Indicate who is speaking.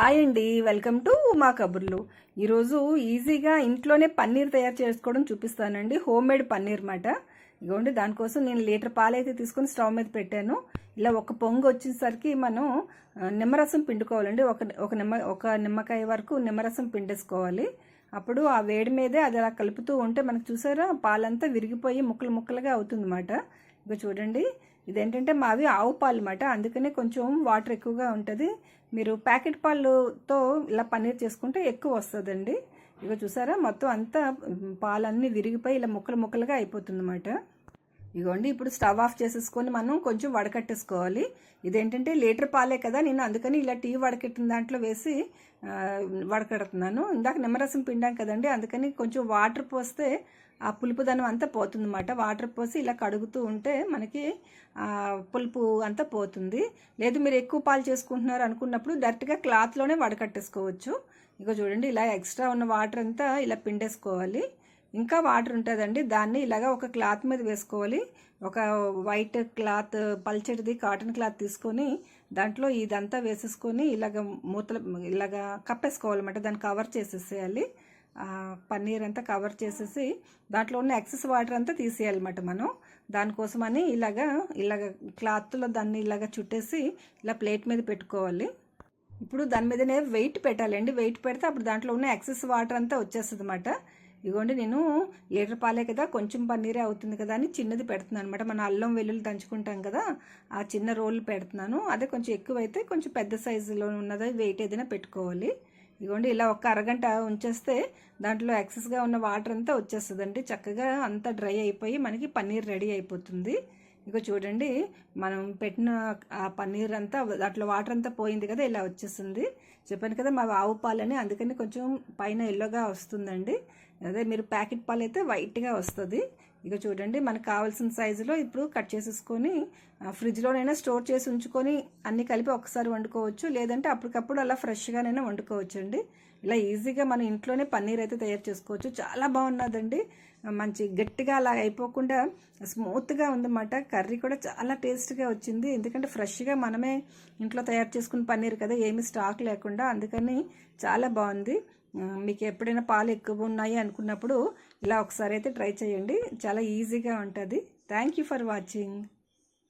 Speaker 1: Hi అండి welcome to Uma కబుర్లు. ఈరోజు ఈజీగా ఇంట్లోనే పన్నీర్ తయారు చేసుకోవడం చూపిస్తానండి హోమ్ మేడ్ పన్నీర్ మాట. ఇగోండి దానికోసం నేను లీటర్ పాలైతే తీసుకొని స్టవ్ మీద పెట్టాను. ఇలా ఒక పొంగు వచ్చేసరికి మనం నిమ్మరసం పిండుకోవాలండి. ఒక ఒక నిమ్మ ఒక నిమ్మకాయ వరకు నిమ్మరసం పిండేసుకోవాలి. అప్పుడు ఆ వేడి మీదే అది అలా కలుపుతూ ఉంటే మనకు చూసారా పాలంతా విరిగిపోయి ముక్కలు ముక్కలుగా అవుతుందన్నమాట. ఇక చూడండి ఇదేంటంటే మావి ఆవు పాలు అన్నమాట అందుకనే కొంచెం వాటర్ ఎక్కువగా ఉంటుంది. మీరు ప్యాకెట్ పాలుతో ఇలా పన్నీర్ చేసుకుంటే ఎక్కువ వస్తుందండి. ఇక చూసారా? మొత్తం అంతా పాలన్నీ విరిగిపోయి ఇలా ముక్కలు ముక్కలుగా అయిపోతుందన్నమాట. ఇగోండి ఇప్పుడు స్టవ్ ఆఫ్ చేసేసుకొని మనం కొంచెం వడకట్టేసుకోవాలి. ఇదేంటంటే లీటర్ పాలే కదా నేను అందుకని ఇలా టీ వడకెట్టిన దాంట్లో వేసి వడకడుతున్నాను. ఇందాక నిమ్మరసం పిండాం కదండి అందుకని కొంచెం వాటర్ పోస్తే ఆ పులుపుదనం అంతా పోతుందన్నమాట. వాటర్ పోసి ఇలా కడుగుతూ ఉంటే మనకి పులుపు అంతా పోతుంది. లేదు మీరు ఎక్కువ పాలు చేసుకుంటున్నారు అనుకున్నప్పుడు డైరెక్ట్గా క్లాత్లోనే వడకట్టేసుకోవచ్చు. ఇక చూడండి ఇలా ఎక్స్ట్రా ఉన్న వాటర్ అంతా ఇలా పిండేసుకోవాలి. ఇంకా వాటర్ ఉంటుందండి. దాన్ని ఇలాగ ఒక క్లాత్ మీద వేసుకోవాలి. ఒక వైట్ క్లాత్ పల్చటిది కాటన్ క్లాత్ తీసుకొని దాంట్లో ఇదంతా వేసేసుకొని ఇలాగ మూతలు ఇలాగ కప్పేసుకోవాలన్నమాట. దాన్ని కవర్ చేసేసేయాలి. పన్నీర్ అంతా కవర్ చేసేసి దాంట్లో ఉన్న ఎక్సెస్ వాటర్ అంతా తీసేయాలన్నమాట మనం. దానికోసమని ఇలాగ ఇలాగ క్లాత్లో దాన్ని ఇలాగ చుట్టేసి ఇలా ప్లేట్ మీద పెట్టుకోవాలి. ఇప్పుడు దాని మీదనే వెయిట్ పెట్టాలండి. వెయిట్ పెడితే అప్పుడు దాంట్లో ఉన్న ఎక్సెస్ వాటర్ అంతా వచ్చేస్తుంది అన్నమాట ఇగోండి నేను లీటర్ పాలే కదా కొంచెం పన్నీరే అవుతుంది కదా అని చిన్నది పెడుతున్నాను అనమాట మన అల్లం వెల్లుల్లి దంచుకుంటాం కదా ఆ చిన్న రోల్ పెడుతున్నాను. అదే కొంచెం ఎక్కువైతే కొంచెం పెద్ద సైజులో ఉన్నది వెయిట్ ఏదైనా పెట్టుకోవాలి. ఇగోండి ఇలా ఒక అరగంట ఉంచేస్తే దాంట్లో ఎక్సెస్గా ఉన్న వాటర్ అంతా వచ్చేస్తుందండి. చక్కగా అంతా డ్రై అయిపోయి మనకి పన్నీర్ రెడీ అయిపోతుంది. ఇక చూడండి మనం పెట్టిన ఆ పన్నీర్ అంతా దాంట్లో వాటర్ అంతా పోయింది కదా ఇలా వచ్చేసింది. చెప్పాను కదా మా ఆవు పాలని అందుకని కొంచెం పైన ఎల్లోగా వస్తుందండి. అదే మీరు ప్యాకెట్ పాలు అయితే వైట్గా వస్తుంది. ఇక చూడండి మనకు కావాల్సిన సైజులో ఇప్పుడు కట్ చేసేసుకొని ఫ్రిడ్జ్లోనైనా స్టోర్ చేసి ఉంచుకొని అన్నీ కలిపి ఒకసారి వండుకోవచ్చు. లేదంటే అప్పటికప్పుడు అలా ఫ్రెష్గానైనా వండుకోవచ్చు అండి ఇలా ఈజీగా మనం ఇంట్లోనే పన్నీర్ అయితే తయారు చేసుకోవచ్చు. చాలా బాగున్నదండి. మంచి గట్టిగా అలా అయిపోకుండా స్మూత్గా ఉందన్నమాట. కర్రీ కూడా చాలా టేస్ట్గా వచ్చింది. ఎందుకంటే ఫ్రెష్గా మనమే ఇంట్లో తయారు చేసుకున్న పన్నీర్ కదా ఏమీ స్టాక్ లేకుండా. అందుకని చాలా బాగుంది. మీకు ఎప్పుడైనా పాలు ఎక్కువ ఉన్నాయి అనుకున్నప్పుడు ఇలా ఒకసారి అయితే ట్రై చేయండి. చాలా ఈజీగా ఉంటుంది. Thank you for watching